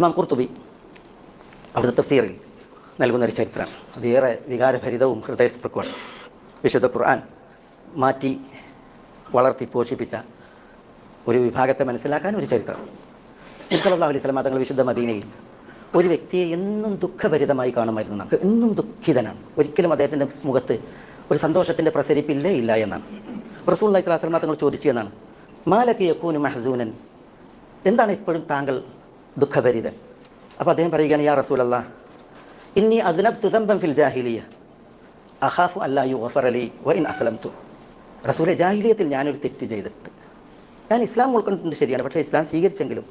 ഇമാം കുർത്തുബി അവിടുത്തെ തഫ്സീറിൽ നൽകുന്ന ഒരു ചരിത്രമാണ്. അതേറെ വികാരഭരിതവും ഹൃദയസ്പൃക്കുമാണ് വിശുദ്ധ ഖുർആൻ മാറ്റി വളർത്തി പോഷിപ്പിച്ച ഒരു വിഭാഗത്തെ മനസ്സിലാക്കാൻ ഒരു ചരിത്രം. സല്ലല്ലാഹു അലൈഹി സ്വലാം തങ്ങൾ വിശുദ്ധ മദീനയിൽ ഒരു വ്യക്തിയെ എന്നും ദുഃഖഭരിതമായി കാണുമായിരുന്നു നമുക്ക്. എന്നും ദുഃഖിതനാണ്. ഒരിക്കലും അദ്ദേഹത്തിന്റെ മുഖത്ത് ഒരു സന്തോഷത്തിന്റെ പ്രസരിപ്പില്ലേ ഇല്ല എന്നാണ്. റസൂൽ അലൈഹി സ്വലാസ്ലമ തങ്ങൾ ചോദിച്ചു എന്നാണ് മാലക്ക് യക്കൂനു മഹസൂനൻ? എന്താണ് എപ്പോഴും താങ്കൾ ദുഃഖഭരിതൻ. അപ്പോൾ അദ്ദേഹം പറയുകയാണ് യാ റസൂൽ അല്ലാ ഇന്നി അദ്നബ് തുതമ്പം ഫിൽ ജാഹിലിയ അഹാഫു അല്ലാ യു ഗഫർ അലി വ ഇൻ അസ്ലം തു റസൂലെ ജാഹിലിയത്തിൽ ഞാനൊരു തെറ്റ് ചെയ്തിട്ട് ഞാൻ ഇസ്ലാം ഉൾക്കൊണ്ടിട്ടുണ്ട് ശരിയാണ് പക്ഷേ ഇസ്ലാം സ്വീകരിച്ചെങ്കിലും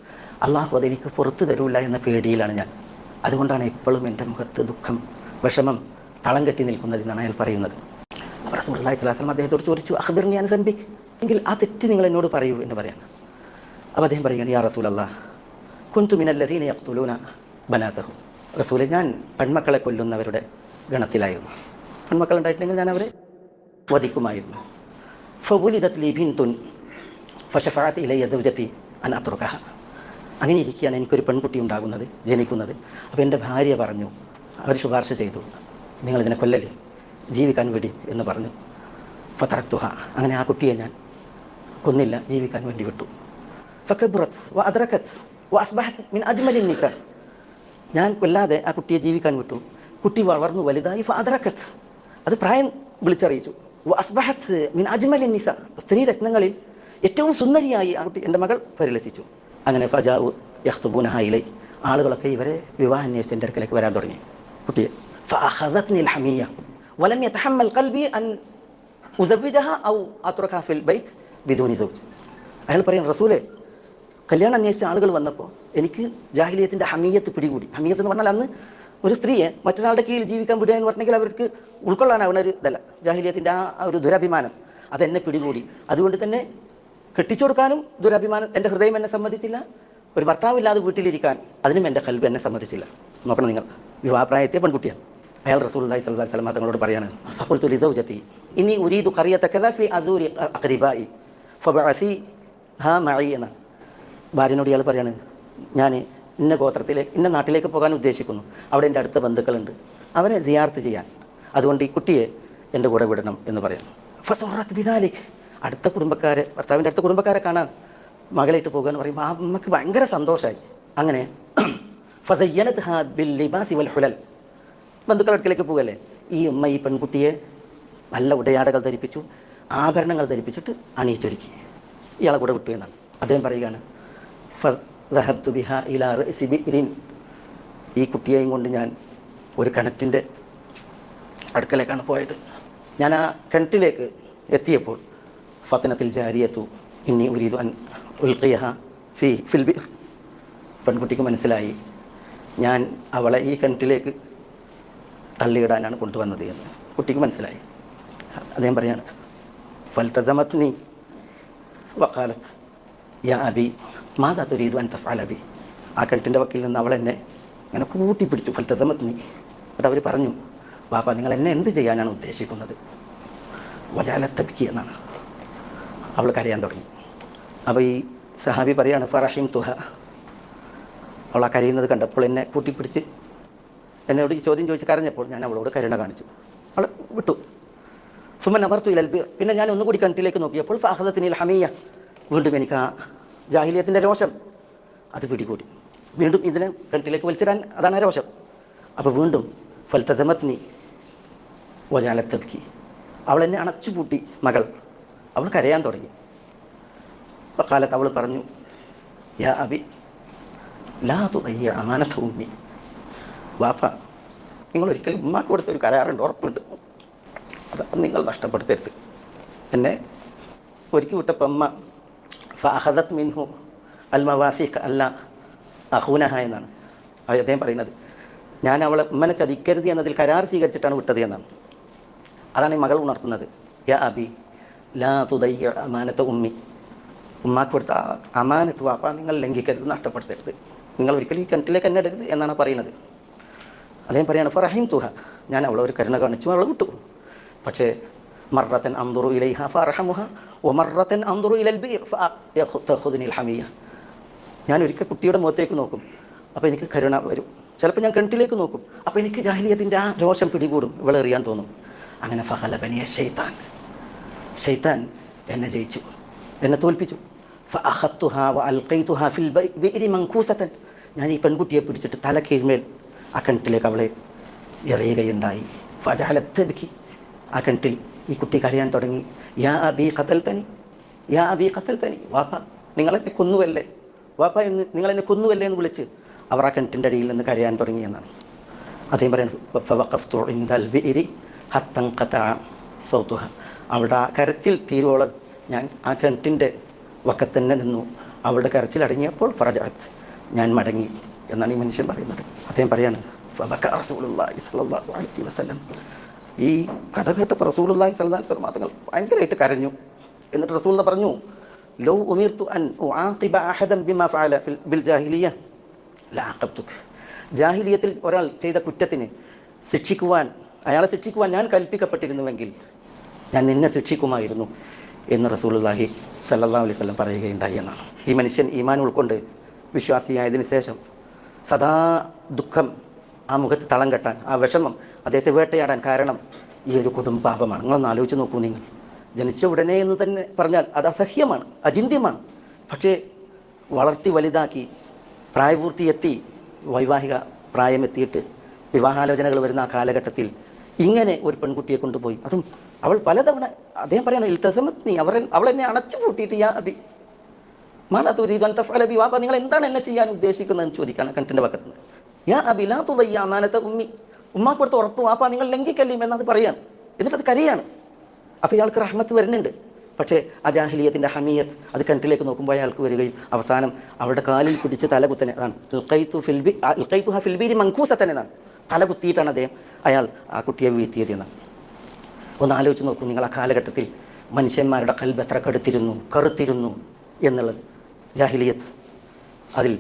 അള്ളാഹു അതെനിക്ക് പുറത്തു തരൂല എന്ന പേടിയിലാണ് ഞാൻ. അതുകൊണ്ടാണ് എപ്പോഴും എന്റെ മുഖത്ത് ദുഃഖം വിഷമം തളം കെട്ടി നിൽക്കുന്നത് എന്നാണ് അയാൾ പറയുന്നത്. റസൂൽ അള്ളാഹി സ്വലാസ്ലം അദ്ദേഹത്തോട് ചോദിച്ചു ഞാൻ സംബിക് എങ്കിൽ ആ തെറ്റ് നിങ്ങൾ എന്നോട് പറയൂ എന്ന് പറയാൻ അപ്പോൾ അദ്ദേഹം പറയുകയാണ് യാ റസൂൽ അല്ലാ കുന്തു മിനല്ലദീന യഖ്തുലൂന ബനാതഹു. റസൂലെ ഞാൻ പെൺമക്കളെ കൊല്ലുന്നവരുടെ ഗണത്തിലായിരുന്നു. പെൺമക്കൾ ഉണ്ടായിട്ടുണ്ടെങ്കിൽ ഞാൻ അവരെ വധിക്കുമായിരുന്നു. ഫബുലിദത്ത് ലി ബിൻതുൻ ഫഷഫാത്ത് ഇലയ സൗജത്തി അൻ അങ്ങനെ ഇരിക്കുകയാണ് എനിക്കൊരു പെൺകുട്ടി ഉണ്ടാകുന്നത് ജനിക്കുന്നത്. അപ്പോൾ എന്റെ ഭാര്യ പറഞ്ഞു അവർ ശുപാർശ ചെയ്തു. നിങ്ങളിതിനെ കൊല്ലല്ലേ? ജീവിക്കാൻ വിടി എന്ന് പറഞ്ഞു. ഫതറക്തുഹ. അങ്ങനെ ആ കുട്ടിയെ ഞാൻ കൊന്നില്ല ജീവിക്കാൻ വേണ്ടി വിട്ടു. ഫക്കബുറത്ത് വ അദ്രക്കത്ത് വാസ്ബഹത്ത് മിൻ അജ്മലിൻ നിസ ഞാൻ കൊല്ലാതെ ആ കുട്ടിയെ ജീവിക്കാൻ വിട്ടു. കുട്ടി വളർന്നു വലുതായി ഫാദറക്കത്ത് അത് പ്രായം വിളിച്ചറിയിച്ചു. വാസ്ബഹത്ത് മിൻ അജ്മലിൻ നിസ സ്ത്രീ രത്നങ്ങളിൽ ഏറ്റവും സുന്ദരിയായി ആ കുട്ടി എന്റെ മകൾ പരിലസിച്ചു. അങ്ങനെ ഫജാവ് യഹ്തുബൂനഹായിലൈ ആളുകളൊക്കെ ഇവരെ വിവാഹ അന്വേഷിച്ചതിന്റെ അടുക്കലേക്ക് വരാൻ തുടങ്ങി. കുട്ടിയെ ഫഹദത്നിൽ ഹമിയ വലം യതഹമ്മൽ കൽബി അൻ ഉസബിജഹ ഔ അത്രഖാഫിൽ ബൈത്ത് ബിദൂനി സൗജ്. അയാൾ പറയും റസൂലേ കല്യാണം അന്വേഷിച്ച ആളുകൾ വന്നപ്പോൾ എനിക്ക് ജാഹിലിയത്തിന്റെ ഹമീയത്ത് പിടികൂടി. ഹമീയത്ത് എന്ന് പറഞ്ഞാൽ അന്ന് ഒരു സ്ത്രീയെ മറ്റൊരാളുടെ കീഴിൽ ജീവിക്കാൻ വിടുക എന്ന് പറഞ്ഞെങ്കിൽ അവർക്ക് ഉൾക്കൊള്ളാനാവുന്ന ഒരു ഇതല്ല. ജാഹിലിയത്തിന്റെ ആ ഒരു ദുരഭിമാനം അതെന്നെ പിടികൂടി. അതുകൊണ്ട് തന്നെ കെട്ടിച്ചു കൊടുക്കാനും ദുരഭിമാനം എന്റെ ഹൃദയം എന്നെ സമ്മതിച്ചില്ല ഒരു ഭർത്താവില്ലാതെ വീട്ടിലിരിക്കാൻ അതിനും എന്റെ കൽബ് എന്നെ സമ്മതിച്ചില്ല നോക്കണം നിങ്ങൾ. വിവാഹപ്രായത്തെ പെൺകുട്ടിയാണ്. അയാൾ റസൂൽ അല്ലാഹി അലൈഹി വസല്ലം തങ്ങളോട് പറയാണ് ഫഖുൽതു ലിസൗജതി ഇനി ഉരീദു കറിയത്തക്കഥ ഫി അസൂരി അഖരിബായി ഫബഅസി ഹാ മഴ എന്നാണ്. ഭാര്യനോട് ഇയാൾ പറയാണ് ഞാൻ ഇന്ന ഗോത്രത്തിലേക്ക് ഇന്ന നാട്ടിലേക്ക് പോകാൻ ഉദ്ദേശിക്കുന്നു. അവിടെ എന്റെ അടുത്ത ബന്ധുക്കളുണ്ട്. അവരെ സിയാർത്ത് ചെയ്യാൻ. അതുകൊണ്ട് ഈ കുട്ടിയെ എന്റെ കൂടെ വിടണം എന്ന് പറയുന്നു. ഫസോറത്ത് ബിദാലിക്. അടുത്ത കുടുംബക്കാരെ ഭർത്താവിന്റെ അടുത്ത കുടുംബക്കാരെ കാണാൻ മകളായിട്ട് പോകുക എന്ന് പറയുമ്പോൾ ആ അമ്മയ്ക്ക് ഭയങ്കര സന്തോഷമായി അങ്ങനെ ഫസയ്യനത് ഹാ ബിൽ ലിബാസി വൽ ഹുലൽ. ബന്ധുക്കളുടെ അടുക്കലേക്ക് പോകല്ലേ? ഈ ഉമ്മ ഈ പെൺകുട്ടിയെ നല്ല ഉടയാടകൾ ധരിപ്പിച്ചു ആഭരണങ്ങൾ ധരിപ്പിച്ചിട്ട് അണിയിച്ചൊരുക്കി. ഇയാളെ കൂടെ വിട്ടു എന്നാണ്. അദ്ദേഹം പറയുകയാണ് ഇലാ ഈ കുട്ടിയെയും കൊണ്ട് ഞാൻ ഒരു കിണറ്റിന്റെ അടുക്കലേക്കാണ് പോയത്. ഞാൻ ആ കിണറ്റിലേക്ക് എത്തിയപ്പോൾ ഫത്തനത്തിൽ ജാരിയത്തു ഇന്നി ഉരീദു അൻ ഉൽഖിയഹ ഫി ഫിൽ ബിർ പെൺകുട്ടിക്ക് മനസ്സിലായി ഞാൻ അവളെ ഈ കിണറ്റിലേക്ക് തള്ളിയിടാനാണ് കൊണ്ടുവന്നത് എന്ന്. കുട്ടിക്ക് മനസ്സിലായി. അദ്ദേഹം പറയാണ് ഫൽത്തസമത്ത് നീ വക്കാലത്ത് യാ അബി. മാതാ തുരീദ് അൻ തഫാലബി ആ കിണറ്റിന്റെ വക്കിൽ നിന്ന് അവൾ എന്നെ ഇങ്ങനെ കൂട്ടിപ്പിടിച്ചു. ഫൽത്തസമത്ത് നീ. എന്നിട്ട് അവർ പറഞ്ഞു ബാപ്പ നിങ്ങൾ എന്നെ എന്ത് ചെയ്യാനാണ് ഉദ്ദേശിക്കുന്നത്? വജാലത്തബിക്ക് എന്നാണ്. അവൾ കരയാൻ തുടങ്ങി. അപ്പോൾ ഈ സഹാബി പറയാണ് ഫറഹിം തുഹ. അവൾ ആ കരയുന്നത് കണ്ടപ്പോൾ എന്നെ കൂട്ടിപ്പിടിച്ച് എന്നോട് ഈ ചോദ്യം ചോദിച്ച് കരഞ്ഞപ്പോൾ ഞാൻ അവളോട് കരുണ കാണിച്ചു. അവൾ വിട്ടു. സുമൻ അമർത്തു ഇലൽ ബിർ. പിന്നെ ഞാൻ ഒന്നുകൂടി കിണറ്റിലേക്ക് നോക്കിയപ്പോൾ ഫാഹദത്തിനിൽ ഹമീയ. വീണ്ടും എനിക്ക് ആ ജാഹിലിയത്തിന്റെ രോഷം. അത് പിടികൂടി. വീണ്ടും ഇതിനെ കിണറ്റിലേക്ക് വലിച്ചിടാൻ അതാണ് രോഷം. അപ്പോൾ വീണ്ടും ഫൽത്തസമത്നി വജാലത്തബ്ക്കി അവൾ എന്നെ അണച്ചുപൂട്ടി മകൾ. അവൾ കരയാൻ തുടങ്ങി. കാലത്ത് അവൾ പറഞ്ഞു യാ അബി ലാ തുടങ്ങിയ അമാനത്ത് ഉമ്മി. വാപ്പ നിങ്ങൾ ഒരിക്കലും ഉമ്മാക്ക് കൊടുത്ത ഒരു കരാറുണ്ട് ഉറപ്പുണ്ട്. അത് നിങ്ങൾ നഷ്ടപ്പെടുത്തരുത്. എന്നെ ഒരുക്കി വിട്ടപ്പോൾ അമ്മ ഫഹദത്ത് മിൻഹു അൽ മവാസിഖ് അല്ല അഹൂനഹ എന്നാണ്. അദ്ദേഹം പറയുന്നത്. ഞാൻ അവളെ ഉമ്മനെ ചതിക്കരുത് എന്നതിൽ കരാർ സ്വീകരിച്ചിട്ടാണ് വിട്ടത് എന്നാണ്. അതാണ് ഈ മകൾ ഉണർത്തുന്നത്. യാ അബി ലാ തുദയ്യ അമാനത്ത് ഉമ്മി. ഉമ്മാക്ക് കൊടുത്ത അമാനത്ത് വാപ്പ നിങ്ങൾ ലംഘിക്കരുത് നഷ്ടപ്പെടുത്തരുത്. നിങ്ങൾ ഒരിക്കലും ഈ കിണറ്റിലേക്ക് എന്നെ ഇടരുത് എന്നാണ് പറയുന്നത്. അദ്ദേഹം പറയുകയാണ് ഫറഹിം തുഹ ഞാൻ അവളെ ഒരു കരുണ കാണിച്ചു അവളെ വിട്ടു. പക്ഷേ മറത്തൻ അന്തുറു ഇലൈഹ ഫറഹമുഹ ഒമറത്തൻ അന്തുറു ഇലൽ ബീർ ഹമിയ. ഞാൻ കുട്ടിയുടെ മുഖത്തേക്ക് നോക്കും അപ്പോൾ എനിക്ക് കരുണ വരും. ചിലപ്പോൾ ഞാൻ കിണറ്റിലേക്ക് നോക്കും അപ്പോൾ എനിക്ക് ജാഹിലിയത്തിന്റെ ആ രോഷം പിടികൂടും ഇവളെറിയാൻ തോന്നും. അങ്ങനെ ഫഹല ബനിയ ഷെയ്ത്താൻ ഷെയ്ത്താൻ എന്നെ ജയിച്ചു എന്നെ തോൽപ്പിച്ചു. മൻകൂസതൻ ഞാൻ ഈ പെൺകുട്ടിയെ പിടിച്ചിട്ട് തല കീഴ്മേൽ ആ കിണറ്റിലേക്ക് അവളെ എറിയുകയുണ്ടായി. ഫജാലത്ത് ബിക്കി ആ കിണറ്റിൽ ഈ കുട്ടി കരയാൻ തുടങ്ങി. യാ അബി കത്തൽ തനി. യാ അബി കത്തൽ തനി. വാപ്പ നിങ്ങളെന്നെ കൊന്നുവല്ലേ? വാപ്പ എന്ന് നിങ്ങളെന്നെ കൊന്നുവല്ലേ എന്ന് വിളിച്ച് അവർ ആ കിണറ്റിന്റെ അടിയിൽ നിന്ന് കരയാൻ തുടങ്ങി എന്നാണ്. അദ്ദേഹം പറയുന്നത് അവിടെ ആ കരച്ചിൽ തീരുവോളം ഞാൻ ആ കിണറ്റിന്റെ വക്കത്ത് തന്നെ നിന്നു. അവളുടെ കരച്ചിൽ അടങ്ങിയപ്പോൾ പ്രജാത്ത് ഞാൻ മടങ്ങി എന്നാണ് ഈ മനുഷ്യൻ പറയുന്നത്. അദ്ദേഹം പറയാണ് വസല്ലം. ഈ കഥ കേട്ടപ്പോൾ റസൂലുള്ളാഹി സ്വല്ലല്ലാഹു അലൈഹി വസല്ലം തങ്ങൾ ഭയങ്കരമായിട്ട് കരഞ്ഞു. എന്നിട്ട് റസൂൽ പറഞ്ഞു ലോ ഉമീർത്തു അൻ ഉആഖിബ അഹദൻ ബിമാ ഫഅല ബിൽ ജാഹിലിയ. ലാഖബ്തുക് ജാഹിലിയത്തിൽ ഒരാൾ ചെയ്ത കുറ്റത്തിന് ശിക്ഷിക്കുവാൻ അയാളെ ശിക്ഷിക്കുവാൻ ഞാൻ കൽപ്പിക്കപ്പെട്ടിരുന്നുവെങ്കിൽ ഞാൻ നിന്നെ ശിക്ഷിക്കുമായിരുന്നു എന്ന് റസൂലുള്ളാഹി സല്ലല്ലാഹു അലൈഹി വസല്ലം പറയുകയുണ്ടായി എന്നാണ്. ഈ മനുഷ്യൻ ഈമാൻ ഉൾക്കൊണ്ട് വിശ്വാസിയായതിനു ശേഷം സദാ ദുഃഖം ആ മുഖത്ത് തളം കെട്ടാൻ ആ വിഷമം അദ്ദേഹത്തെ വേട്ടയാടാൻ കാരണം ഈ ഒരു കുടുംബപാപമാണ് നിങ്ങളൊന്ന് ആലോചിച്ച് നോക്കൂ നിങ്ങൾ. ജനിച്ച ഉടനെ എന്ന് തന്നെ പറഞ്ഞാൽ അത് അസഹ്യമാണ് അചിന്യമാണ് പക്ഷേ വളർത്തി വലുതാക്കി പ്രായപൂർത്തി എത്തി വൈവാഹിക പ്രായമെത്തിയിട്ട് വിവാഹാലോചനകൾ വരുന്ന ആ കാലഘട്ടത്തിൽ ഇങ്ങനെ ഒരു പെൺകുട്ടിയെ കൊണ്ടുപോയി. അതും അവൾ പലതവണ അദ്ദേഹം പറയണം ഇൽത്തസമത് നീ അവർ അവൾ എന്നെ അണച്ചു പൂട്ടിയിട്ട് യാ അബി. മാതാ ബി വാപ്പ നിങ്ങൾ എന്താണ് എന്നെ ചെയ്യാൻ ഉദ്ദേശിക്കുന്നതെന്ന് ചോദിക്കുകയാണ് കണ്ടിന്റെ പക്കത്ത് നിന്ന് യാ അബി ലാ തുദയ്യ അമാനത്തെ ഉമ്മി. ഉമ്മാക്ക് കൊടുത്ത ഉറപ്പ് വാപ്പ നിങ്ങൾ ലംഘിക്കല്ലേ എന്നത് പറയാണ് എന്നിട്ട് അത് കരയാണ്. അപ്പോൾ ഇയാൾക്ക് റഹ്മത്ത് വരുന്നുണ്ട്. പക്ഷേ ആ ജാഹിലിയത്തിന്റെ ഹമിയത്ത് അത് കിണറ്റിലേക്ക് നോക്കുമ്പോൾ അയാൾക്ക് വരികയും അവസാനം അവരുടെ കാലിൽ പിടിച്ച് തല കുത്തനെ അതാണ് ഇൽഖൈത്തു ഫിൽബി ഇൽഖൈത്തു ഹ ഫിൽബീരി മങ്കൂസത്തനെ എന്നാണ്. തല കുത്തിയിട്ടാണ് അദ്ദേഹം അയാൾ ആ കുട്ടിയെ വീഴ്ത്തിയത് എന്നാണ്. ഒന്ന് ആലോചിച്ച് നോക്കൂ നിങ്ങൾ ആ കാലഘട്ടത്തിൽ മനുഷ്യന്മാരുടെ കൽബ് എത്ര കടുത്തിരുന്നു കറുത്തിരുന്നു എന്നുള്ളത്. ജാഹിലിയത്ത് അതിൽ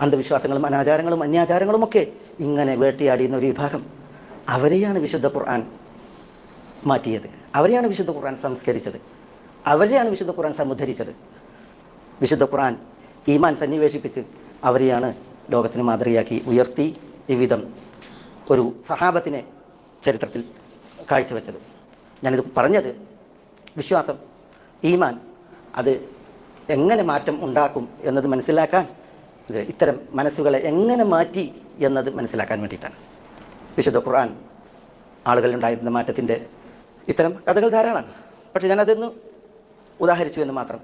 അന്ധവിശ്വാസങ്ങളും അനാചാരങ്ങളും അന്യാചാരങ്ങളുമൊക്കെ ഇങ്ങനെ വേട്ടയാടിയുന്ന ഒരു വിഭാഗം. അവരെയാണ് വിശുദ്ധ ഖുർആൻ മാറ്റിയത്. അവരെയാണ് വിശുദ്ധ ഖുർആൻ സംസ്കരിച്ചത്. അവരെയാണ് വിശുദ്ധ ഖുർആൻ സമുദ്ധരിച്ചത്. വിശുദ്ധ ഖുർആൻ ഈമാൻ സന്നിവേശിപ്പിച്ച് അവരെയാണ് ലോകത്തിന് മാതൃകയാക്കി ഉയർത്തി വിവിധം ഒരു സഹാബത്തിനെ ചരിത്രത്തിൽ കാഴ്ചവെച്ചത്. ഞാനിത് പറഞ്ഞത് വിശ്വാസം ഈമാൻ അത് എങ്ങനെ മാറ്റം ഉണ്ടാക്കും എന്നത് മനസ്സിലാക്കാൻ ഇത്തരം മനസ്സുകളെ എങ്ങനെ മാറ്റി എന്നത് മനസ്സിലാക്കാൻ വേണ്ടിയിട്ടാണ്. വിശുദ്ധ ഖുർആൻ ആളുകളിലുണ്ടായിരുന്ന മാറ്റത്തിന്റെ ഇത്തരം കഥകൾ ധാരാളമാണ്. പക്ഷേ ഞാനതൊന്ന് ഉദാഹരിച്ചു എന്ന് മാത്രം